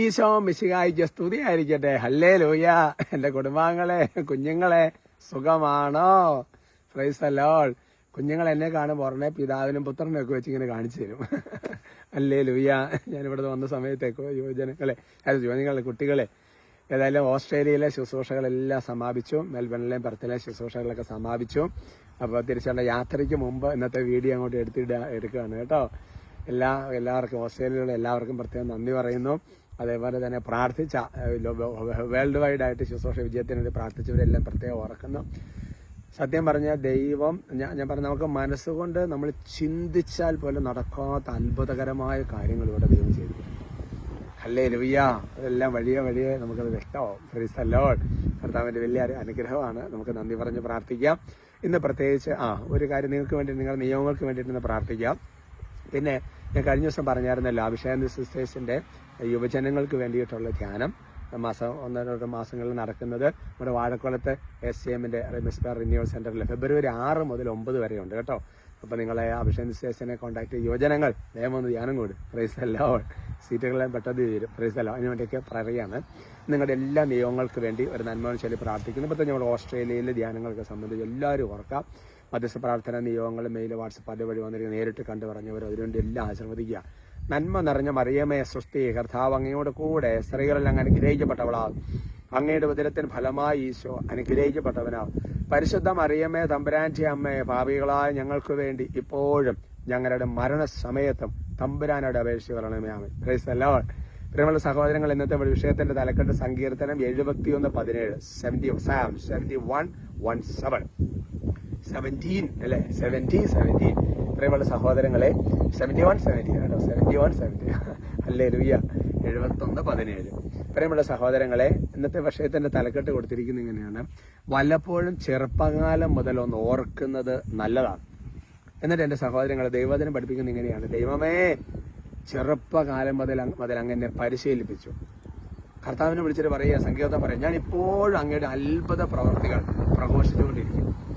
ഈശോ മിശികായിക്ക് സ്തുതിയായിരിക്കട്ടെ ഹല്ലേ ലൂയ എന്റെ കുടുംബാംഗങ്ങളെ കുഞ്ഞുങ്ങളെ സുഖമാണോ? പ്രൈസ് അല്ലോൾ കുഞ്ഞുങ്ങൾ എന്നെ കാണുമ്പോൾ ഉടനെ പിതാവിനും പുത്രനും ഒക്കെ വെച്ച് ഇങ്ങനെ കാണിച്ചു തരും. അല്ലേ ലൂയ ഞാനിവിടെ വന്ന സമയത്തേക്കോ യുവജനങ്ങളെ യുവജനങ്ങളെ കുട്ടികളെ ഏതായാലും ഓസ്ട്രേലിയയിലെ ശുശ്രൂഷകളെല്ലാം സമാപിച്ചു. മെൽബണിലെയും പെർത്തിലെ ശുശ്രൂഷകളൊക്കെ സമാപിച്ചു. അപ്പോൾ തിരിച്ചുള്ള യാത്രയ്ക്ക് മുമ്പ് ഇന്നത്തെ വീഡിയോ അങ്ങോട്ട് എടുത്തിട എടുക്കുകയാണ് കേട്ടോ. എല്ലാ എല്ലാവർക്കും ഓസ്ട്രേലിയയിലുള്ള എല്ലാവർക്കും പ്രത്യേകം നന്ദി പറയുന്നു. അതേപോലെ തന്നെ പ്രാർത്ഥിച്ച വേൾഡ് വൈഡ് ആയിട്ട് ശുശ്രൂഷ വിജയത്തിന് വേണ്ടി പ്രാർത്ഥിച്ചവരെല്ലാം പ്രത്യേകം ഓർക്കുന്നു. സത്യം പറഞ്ഞാൽ ദൈവം ഞാൻ ഞാൻ പറഞ്ഞ നമുക്ക് മനസ്സുകൊണ്ട് നമ്മൾ ചിന്തിച്ചാൽ പോലും നടക്കാത്ത അത്ഭുതകരമായ കാര്യങ്ങൾ ഇവിടെ ദൈവം ചെയ്തു അല്ലേ ലുയ്യ അതെല്ലാം വഴിയെ വഴിയെ നമുക്കത് വ്യക്തമാവും. ഫ്രീസ് അല്ലോൺ കർത്താവിന്റെ വലിയ അനുഗ്രഹമാണ്. നമുക്ക് നന്ദി പറഞ്ഞ് പ്രാർത്ഥിക്കാം. ഇന്ന് പ്രത്യേകിച്ച് ആ ഒരു കാര്യം നിങ്ങൾക്ക് വേണ്ടി നിങ്ങളുടെ നിയമങ്ങൾക്ക് വേണ്ടിയിട്ട് ഇന്ന് പ്രാർത്ഥിക്കാം. പിന്നെ ഞാൻ കഴിഞ്ഞ ദിവസം പറഞ്ഞായിരുന്നല്ലോ അഭിഷേക് സിസ്റ്റേഴ്സിന്റെ യുവജനങ്ങൾക്ക് വേണ്ടിയിട്ടുള്ള ധ്യാനം. മാസം ഒന്നര മാസങ്ങളിൽ നടക്കുന്നത് നമ്മുടെ വാഴക്കുളത്ത് എസ് സി എമ്മിന്റെ മിസ്ബാർ റിന്യൂവൽ സെന്ററിൽ ഫെബ്രുവരി ആറ് മുതൽ ഒമ്പത് വരെ ഉണ്ട് കേട്ടോ. അപ്പോൾ നിങ്ങളെ അഭിഷേക് സിസ്റ്റേഴ്സിനെ കോൺടാക്ട് യുവജനങ്ങൾ നിയമം ഒന്ന് ധ്യാനം കൂടി. പ്രൈസ് അല്ലോ സീറ്റുകളെല്ലാം പെട്ടെന്ന് തീരും. പ്രൈസ് അല്ലോ അതിന് വേണ്ടിയൊക്കെ പറയുകയാണ്. നിങ്ങളുടെ എല്ലാ നിയമങ്ങൾക്ക് വേണ്ടി ഒരു നന്മ ചൊല്ലി പ്രാർത്ഥിക്കുന്നു. ഇപ്പോൾ തന്നെ നമ്മൾ ഓസ്ട്രേലിയയിലെ ധ്യാനങ്ങളൊക്കെ സംബന്ധിച്ച് എല്ലാവരും ഓർക്കാം. മധ്യസ്ഥ പ്രാർത്ഥന നിയോഗങ്ങൾ മെയിൽ വാട്സപ്പ് അതുവഴി വന്നിരിക്കുന്ന. നേരിട്ട് കണ്ടു പറഞ്ഞവർ അതിനുവേണ്ടി എല്ലാം ആശീർവദിക്കുക. നന്മ നിറഞ്ഞ മറിയമേ സൃഷ്ടി കർത്താവ് അങ്ങയോട് കൂടെ സ്ത്രീകളെല്ലാം അനുഗ്രഹിക്കപ്പെട്ടവളാ അങ്ങയുടെ ഉദരത്തിന് ഫലമായി ഈശോ അനുഗ്രഹിക്കപ്പെട്ടവനാ പരിശുദ്ധ മറിയമ്മേ തമ്പുരാന്റെ അമ്മയെ ഭാവികളായ ഞങ്ങൾക്ക് വേണ്ടി ഇപ്പോഴും ഞങ്ങളുടെ മരണസമയത്തും തമ്പുരാനോട് അപേക്ഷിച്ച് പറയണമേ പ്രിയമുള്ള സഹോദരങ്ങൾ ഇന്നത്തെ ഒരു വിഷയത്തിന്റെ തലക്കെട്ട് സങ്കീർത്തനം എഴുപത്തിയൊന്ന് പതിനേഴ് seventy psalm seventy one one seven seventeen അല്ലേ? സെവന്റീൻ സെവന്റീൻ ഇത്രയുമുള്ള സഹോദരങ്ങളെ സെവന്റി വൺ സെവന്റി കേട്ടോ സെവന്റി വൺ സെവന്റി അല്ലേ ലുയ്യ എഴുപത്തൊന്ന് പതിനേഴ്. ഇത്രയുമുള്ള സഹോദരങ്ങളെ ഇന്നത്തെ വിഷയത്തിന്റെ തലക്കെട്ട് കൊടുത്തിരിക്കുന്ന ഇങ്ങനെയാണ്. വല്ലപ്പോഴും ചെറുപ്പകാലം മുതൽ ഒന്ന് ഓർക്കുന്നത് നല്ലതാണ്. എന്നിട്ട് എന്റെ സഹോദരങ്ങളെ ദൈവത്തിനെ പഠിപ്പിക്കുന്നത് ഇങ്ങനെയാണ്. ദൈവമേ ചെറുപ്പകാലം മുതൽ മുതൽ അങ്ങനെ പരിശീലിപ്പിച്ചു. കർത്താവിനെ വിളിച്ചിട്ട് പറയുക സംഗീതം പറയാം. ഞാൻ ഇപ്പോഴും അങ്ങയുടെ അത്ഭുത പ്രവർത്തികൾ പ്രഘോഷിച്ചുകൊണ്ടിരിക്കുന്നു.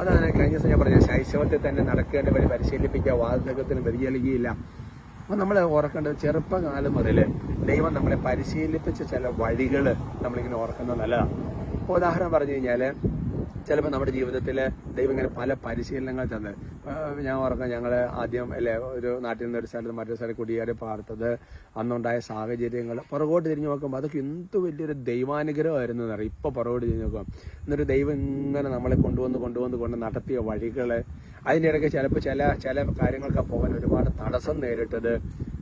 അതാണ് കഴിഞ്ഞ ദിവസം ഞാൻ പറഞ്ഞ ശൈശവത്തിൽ തന്നെ നടക്കേണ്ട വഴി പരിശീലിപ്പിക്കുക വാർദ്ധക്യത്തിന് വ്യതിചലിക്കുകയില്ല. അപ്പൊ നമ്മൾ ഓർക്കേണ്ടത് ചെറുപ്പകാലം മുതൽ ദൈവം നമ്മളെ പരിശീലിപ്പിച്ച ചില വഴികൾ നമ്മളിങ്ങനെ ഓർക്കുന്നത് നല്ലതാണ് ഉദാഹരണം പറഞ്ഞു കഴിഞ്ഞാൽ ചിലപ്പോൾ നമ്മുടെ ജീവിതത്തിൽ ദൈവം ഇങ്ങനെ പല പരിശീലനങ്ങൾ തന്ന്. ഞാൻ ഓർക്കാം ഞങ്ങൾ ആദ്യം അല്ലെ ഒരു നാട്ടിൽ നിന്ന് ഒരു സ്ഥലത്ത് മറ്റൊരു സ്ഥലത്ത് കുടിയേറി പാർത്തത്. അന്നുണ്ടായ സാഹചര്യങ്ങൾ പുറകോട്ട് തിരിഞ്ഞു നോക്കുമ്പോൾ അതൊക്കെ എന്ത് വലിയൊരു ദൈവാനുഗ്രഹമായിരുന്നു എന്നറിയാം. ഇപ്പോൾ പുറകോട്ട് തിരിഞ്ഞു നോക്കാം എന്നിട്ട് ദൈവം ഇങ്ങനെ നമ്മളെ കൊണ്ടുവന്ന് കൊണ്ടുവന്ന് കൊണ്ട് നടത്തിയ വഴികൾ അതിന്റെ ഇടയ്ക്ക് ചിലപ്പോൾ ചില ചില കാര്യങ്ങൾക്ക് പോകാൻ ഒരുപാട് തടസ്സം നേരിട്ടത്.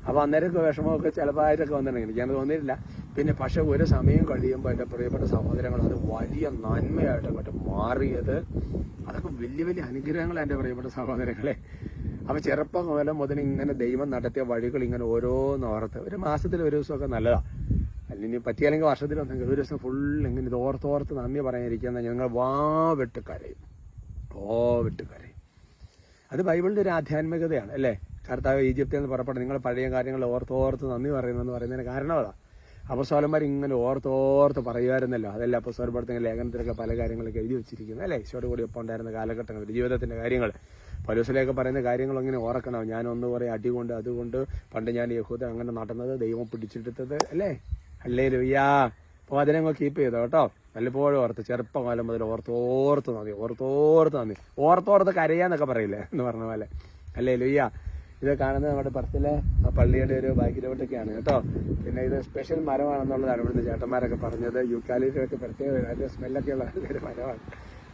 അപ്പോൾ അന്നേരമൊക്കെ വിഷമമൊക്കെ ചിലപ്പോൾ ആയിട്ടൊക്കെ വന്നിട്ടുണ്ടെങ്കിൽ എനിക്കത് തോന്നിയിട്ടില്ല. പിന്നെ പക്ഷെ ഒരു സമയം കഴിയുമ്പോൾ എന്റെ പ്രിയപ്പെട്ട സഹോദരങ്ങൾ അത് വലിയ നന്മയായിട്ട് അങ്ങോട്ട് മാറിയത്. അതൊക്കെ വലിയ വലിയ അനുഗ്രഹങ്ങൾ എന്റെ പ്രിയപ്പെട്ട സഹോദരങ്ങളെ. അപ്പോൾ ചെറുപ്പം മുതൽ മുതൽ ഇങ്ങനെ ദൈവം നടത്തിയ വഴികൾ ഇങ്ങനെ ഓരോന്ന് ഓർത്ത് ഒരു മാസത്തിൽ ഒരു ദിവസമൊക്കെ നല്ലതാണ് അല്ലെങ്കിൽ പറ്റിയാലെങ്കിൽ വർഷത്തിൽ ഒന്നെങ്കിൽ ഒരു ദിവസം ഫുൾ ഇങ്ങനെ ഇത് ഓർത്തോർത്ത് നന്ദി പറയാനിരിക്കുന്ന ഞങ്ങൾ വാ വിട്ട് കരയും. ഓ വിട്ട് കരയും. അത് ബൈബിളിന്റെ ഒരു ആധ്യാത്മികതയാണ് അല്ലേ? കർത്താവ് ഈജിപ്തിൽ നിന്ന് പുറപ്പെട്ട് നിങ്ങൾ പഴയ കാര്യങ്ങൾ ഓർത്തോർത്ത് നന്ദി പറയുന്നതെന്ന് പറയുന്നതിന് കാരണം അതാ അപ്പസ്വലന്മാർ ഇങ്ങനെ ഓർത്തോർത്ത് പറയുമായിരുന്നല്ലോ. അതല്ല അപ്പസ്വാലപ്പെടുത്തുന്ന ലേഖനത്തിലൊക്കെ പല കാര്യങ്ങളൊക്കെ എഴുതി വെച്ചിരിക്കുന്നത് അല്ലേ? ഈശോയുടെ കൂടി ഒപ്പം ഉണ്ടായിരുന്ന കാലഘട്ടങ്ങൾ ജീവിതത്തിന്റെ കാര്യങ്ങൾ. പലൂസിലേക്ക് പറയുന്ന കാര്യങ്ങൾ അങ്ങനെ ഓർക്കണം? ഞാൻ ഒന്ന് കുറേ അടികൊണ്ട് അതുകൊണ്ട് പണ്ട് ഞാൻ യഹൂദ അങ്ങനെ നടന്നത് ദൈവം പിടിച്ചെടുത്തത് അല്ലേ? അല്ലേ ലുയ്യാ അപ്പോൾ അതിനങ്ങ് കീപ്പ് ചെയ്തോ കേട്ടോ? വല്ലപ്പോഴും ഓർത്ത് ചെറുപ്പകാലം മുതൽ ഓർത്തോർത്ത് നന്ദി ഓർത്തോർത്ത് നന്ദി. ഓർത്തോർത്ത് കരയാന്നൊക്കെ പറയില്ലേ? എന്ന് പറഞ്ഞ പോലെ. അല്ലേ ലുയ്യ ഇത് കാണുന്നത് നമ്മുടെ പറത്തിലെ ആ പള്ളിയുടെ ഒരു ബാക്കിലോട്ടൊക്കെയാണ് കേട്ടോ? പിന്നെ ഇത് സ്പെഷ്യൽ മരമാണെന്നുള്ളതാണ് ഇവിടുന്ന് ചേട്ടന്മാരൊക്കെ പറഞ്ഞത്. യുക്കാലിറ്റൊക്കെ പ്രത്യേക അതിന്റെ സ്മെല്ലൊക്കെ ഉള്ള ഒരു മരമാണ്.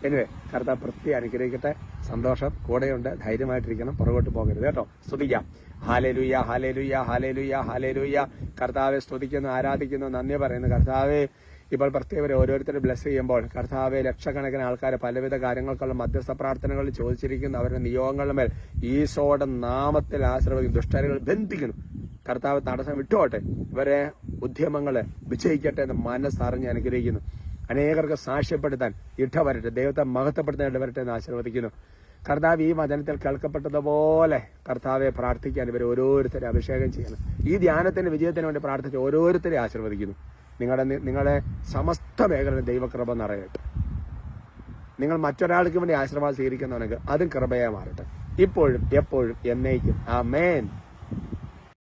എനിവേ കറുത്ത പ്രത്യേകം അനുഗ്രഹിക്കട്ടെ. സന്തോഷം കൂടെയുണ്ട് ധൈര്യമായിട്ടിരിക്കണം പുറകോട്ട് പോകരുത് കേട്ടോ. സ്തുതിക്കാം. ഹാലേലുയ്യ ഹാലേലുയ്യ ഹാലേലുയ്യ ഹാലേലുയ്യ കർത്താവെ സ്തുതിക്കുന്നു ആരാധിക്കുന്നു നന്ദി പറയുന്നു. കർത്താവെ ഇപ്പോൾ പ്രത്യേകം ഓരോരുത്തരും ബ്ലസ് ചെയ്യുമ്പോൾ കർത്താവെ ലക്ഷക്കണക്കിന് ആൾക്കാർ പലവിധ കാര്യങ്ങൾക്കുള്ള മധ്യസ്ഥ പ്രാർത്ഥനകളിൽ ചോദിച്ചിരിക്കുന്നു അവരുടെ നിയോഗങ്ങളുടെ മേൽ ഈശോയുടെ നാമത്തിൽ ആശ്രവദിക്കും ദുഷ്ടരുകൾ ബന്ധിക്കുന്നു. കർത്താവ് തടസ്സം വിട്ടോട്ടെ ഇവരെ ഉദ്യമങ്ങൾ വിജയിക്കട്ടെ എന്ന് മനസ്സറിഞ്ഞ് അനുഗ്രഹിക്കുന്നു. അനേകർക്ക് സാക്ഷ്യപ്പെടുത്താൻ ഇട വരട്ടെ ദൈവത്തെ മഹത്വപ്പെടുത്താൻ ഇടവരട്ടെ എന്ന് ആശീർവദിക്കുന്നു. കർത്താവ് ഈ വചനത്തിൽ കേൾക്കപ്പെട്ടതുപോലെ കർത്താവെ പ്രാർത്ഥിക്കാൻ ഇവർ ഓരോരുത്തരെ അഭിഷേകം ചെയ്യണം. ഈ ധ്യാനത്തിന്റെ വിജയത്തിന് വേണ്ടി പ്രാർത്ഥിച്ച് ഓരോരുത്തരെ ആശീർവദിക്കുന്നു. നിങ്ങളുടെ നിങ്ങളുടെ സമസ്ത മേഖലയുടെ ദൈവകൃപ നിറയട്ടെ. നിങ്ങൾ മറ്റൊരാൾക്ക് വേണ്ടി ആശീർവാദം സ്വീകരിക്കുന്നവനെങ്കിൽ അതും കൃപയെ മാറട്ടെ. ഇപ്പോഴും എപ്പോഴും എന്നേക്കും. ആ മേൻ